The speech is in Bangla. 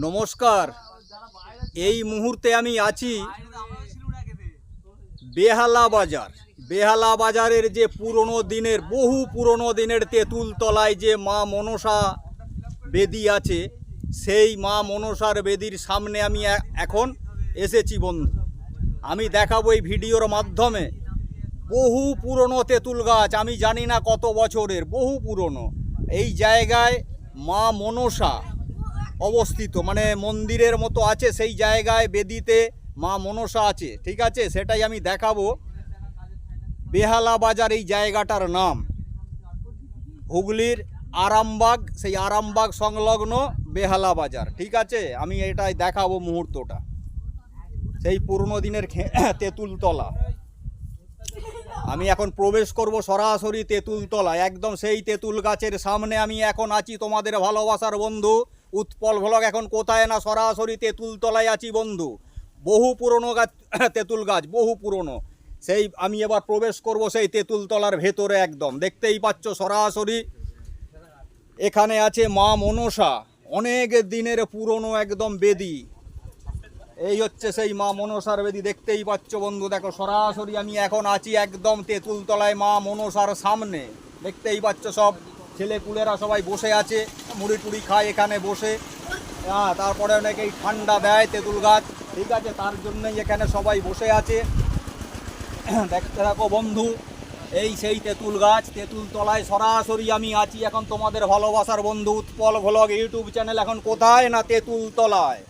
নমস্কার। এই মুহূর্তে আমি আছি বেহালা বাজার। বেহালা বাজারের যে পুরনো দিনের, বহু পুরনো দিনের তেঁতুল তলায় যে মা মনসা বেদি আছে, সেই মা মনসার বেদির সামনে আমি এখন এসেছি বন্ধু। আমি দেখাবো এই ভিডিওর মাধ্যমে বহু পুরনো তেঁতুল গাছ। আমি জানি না কত বছরের, বহু পুরনো। এই জায়গায় মা মনসা অবস্থিত। মানে মন্দিরের মতো আছে, সেই জায়গায় বেদিতে মা মনসা আছে। ঠিক আছে? সেটাই আমি দেখাবো। বেহালা বাজার এই জায়গাটার নাম। হুগলির আরামবাগ, সেই আরামবাগ সংলগ্ন বেহালা বাজার। ঠিক আছে? আমি এটাই দেখাবো মুহূর্তটা। সেই পুরনো দিনের তেঁতুলতলা। আমি এখন প্রবেশ করব সরাসরি তেঁতুলতলা একদম সেই তেঁতুল গাছের সামনে আমি এখন আছি তোমাদের ভালোবাসার বন্ধু উৎপল ভ্লগ এখন কোথায় না সরাসরি তেঁতুলতলায় আছি বন্ধু? বহু পুরনো গাছ, তেঁতুল গাছ, বহু পুরনো। সেই আমি এবার প্রবেশ করব সেই তেঁতুলতলার ভেতরে একদম। দেখতেই পাচ্ছ সরাসরি এখানে আছে মা মনসা। অনেক দিনের পুরনো একদম বেদি। এই হচ্ছে সেই মা মনসার বেদি। দেখতেই পাচ্ছ বন্ধু, দেখো সরাসরি আমি এখন আছি একদম তেঁতুলতলায় মা মনসার সামনে। দেখতেই পাচ্ছ সব ছেলেপুলেরা সবাই বসে আছে। মুড়ি টুড়ি খায় এখানে বসে। হ্যাঁ তারপরে অনেকেই ঠান্ডা দেয়, তেঁতুল গাছ। ঠিক আছে, তার জন্যই এখানে সবাই বসে আছে। দেখতে থাকো বন্ধু, এই সেই তেঁতুল গাছ। তেঁতুল তলায় সরাসরি আমি আছি এখন তোমাদের ভালোবাসার বন্ধু উৎপল ভ্লগ ইউটিউব চ্যানেল। এখন কোথায় না তেঁতুল তলায়?